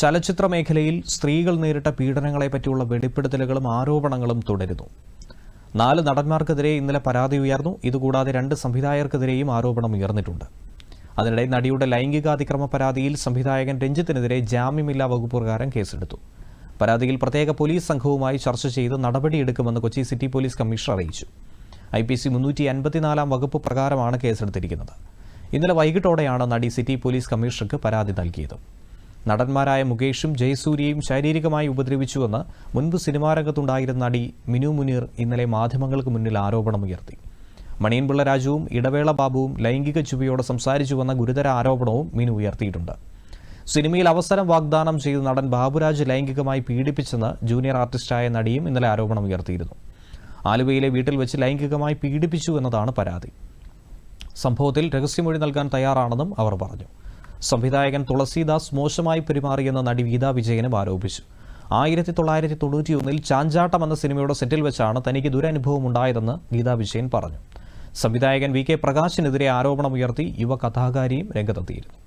ചലച്ചിത്ര മേഖലയിൽ സ്ത്രീകൾ നേരിട്ട പീഡനങ്ങളെ പറ്റിയുള്ള വെളിപ്പെടുത്തലുകളും ആരോപണങ്ങളും തുടരുന്നു. നാല് നടന്മാർക്കെതിരെ ഇന്നലെ പരാതി ഉയർന്നു. ഇതുകൂടാതെ രണ്ട് സംവിധായകർക്കെതിരെയും ആരോപണം ഉയർന്നിട്ടുണ്ട്. അതിനിടെ നടിയുടെ ലൈംഗികാതിക്രമ പരാതിയിൽ സംവിധായകൻ രഞ്ജിത്തിനെതിരെ ജാമ്യമില്ലാ വകുപ്പ് പ്രകാരം കേസെടുത്തു. പരാതിയിൽ പ്രത്യേക പോലീസ് സംഘവുമായി ചർച്ച ചെയ്ത് നടപടിയെടുക്കുമെന്ന് കൊച്ചി സിറ്റി പോലീസ് കമ്മീഷണർ അറിയിച്ചു. ഐ പി സി മുന്നൂറ്റി അൻപത്തിനാലാം വകുപ്പ് പ്രകാരമാണ് കേസെടുത്തിരിക്കുന്നത്. ഇന്നലെ വൈകിട്ടോടെയാണ് നടി സിറ്റി പോലീസ് കമ്മീഷണർക്ക് പരാതി നൽകിയത്. നടന്മാരായ മുകേഷും ജയസൂര്യയും ശാരീരികമായി ഉപദ്രവിച്ചുവെന്ന് മുൻപ് സിനിമാരംഗത്തുണ്ടായിരുന്ന നടി മിനു മുനീർ ഇന്നലെ മാധ്യമങ്ങൾക്ക് മുന്നിൽ ആരോപണമുയർത്തി മണിയൻപിള്ള രാജുവും ഇടവേള ബാബുവും ലൈംഗിക ചുവയോടെ സംസാരിച്ചുവെന്ന ഗുരുതര ആരോപണവും മിനു ഉയർത്തിയിട്ടുണ്ട്. സിനിമയിൽ അവസരം വാഗ്ദാനം ചെയ്ത നടൻ ബാബുരാജ് ലൈംഗികമായി പീഡിപ്പിച്ചെന്ന് ജൂനിയർ ആർട്ടിസ്റ്റായ നടിയും ഇന്നലെ ആരോപണം ഉയർത്തിയിരുന്നു. ആലുവയിലെ വീട്ടിൽ വെച്ച് ലൈംഗികമായി പീഡിപ്പിച്ചു എന്നതാണ് പരാതി. സംഭവത്തിൽ രഹസ്യമൊഴി നൽകാൻ തയ്യാറാണെന്നും അവർ പറഞ്ഞു. സംവിധായകൻ തുളസീദാസ് മോശമായി പെരുമാറിയെന്ന് നടി ഗീതാ വിജയനും ആരോപിച്ചു. ആയിരത്തി തൊള്ളായിരത്തി തൊണ്ണൂറ്റിയൊന്നിൽ ചാഞ്ചാട്ടം എന്ന സിനിമയുടെ സെറ്റിൽ വെച്ചാണ് തനിക്ക് ദുരനുഭവം ഉണ്ടായതെന്ന് ഗീതാ വിജയൻ പറഞ്ഞു. സംവിധായകൻ വി കെ പ്രകാശിനെതിരെ ആരോപണമുയർത്തി യുവ കഥാകാരിയും രംഗത്തെത്തിയിരുന്നു.